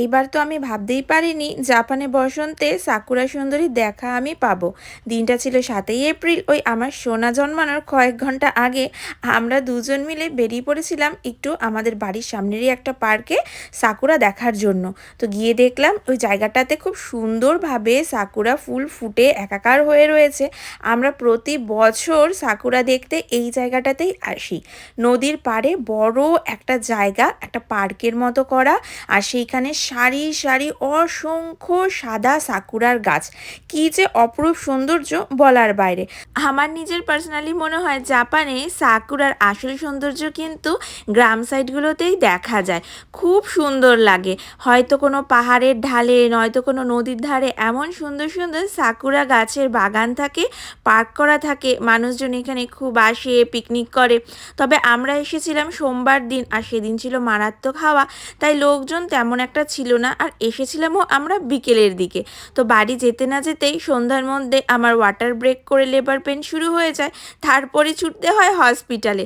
এইবার তো আমি ভাবতেই পারিনি জাপানে বসন্তে সাকুরা সুন্দরী দেখা আমি পাবো। দিনটা ছিল সাতই এপ্রিল, ওই আমার সোনা জন্মানোর কয়েক ঘণ্টা আগে আমরা দুজন মিলে বেরিয়ে পড়েছিলাম একটু আমাদের বাড়ির সামনেরই একটা পার্কে সাকুরা দেখার জন্য। তো গিয়ে দেখলাম ওই জায়গাটাতে খুব সুন্দরভাবে সাকুরা ফুল ফুটে একাকার হয়ে রয়েছে। আমরা প্রতি বছর সাকুরা দেখতে এই জায়গাটাতেই আসি। নদীর পাড়ে বড় একটা জায়গা, একটা পার্কের মতো করা, আর সেইখানে সারি সারি অসংখ্য সাদা সাকুরার গাছ। কি যে অপরূপ সৌন্দর্য বলার বাইরে। আমার নিজের পার্সোনালি মনে হয় জাপানে সাকুরার আসল সৌন্দর্য কিন্তু গ্রাম সাইডগুলোতেই দেখা যায়। খুব সুন্দর লাগে। হয়তো কোনো পাহাড়ের ঢালে, নয়তো কোনো নদীর ধারে এমন সুন্দর সুন্দর সাকুরা গাছের বাগান থাকে পার্ক করা থাকে, মানুষজন এখানে খুব আসে পিকনিক করে। তবে আমরা এসেছিলাম সোমবার দিন আর সেদিন ছিল মারাত্মক হাওয়া, তাই লোকজন তেমন একটা ছিল না আর এসেছিলামও আমরা বিকেলের দিকে। তো বাড়ি যেতে না যেতেই সন্ধ্যার মধ্যে আমার ওয়াটার ব্রেক করে লেবার পেন শুরু হয়ে যায়। তারপরে ছুটতে হয় হসপিটালে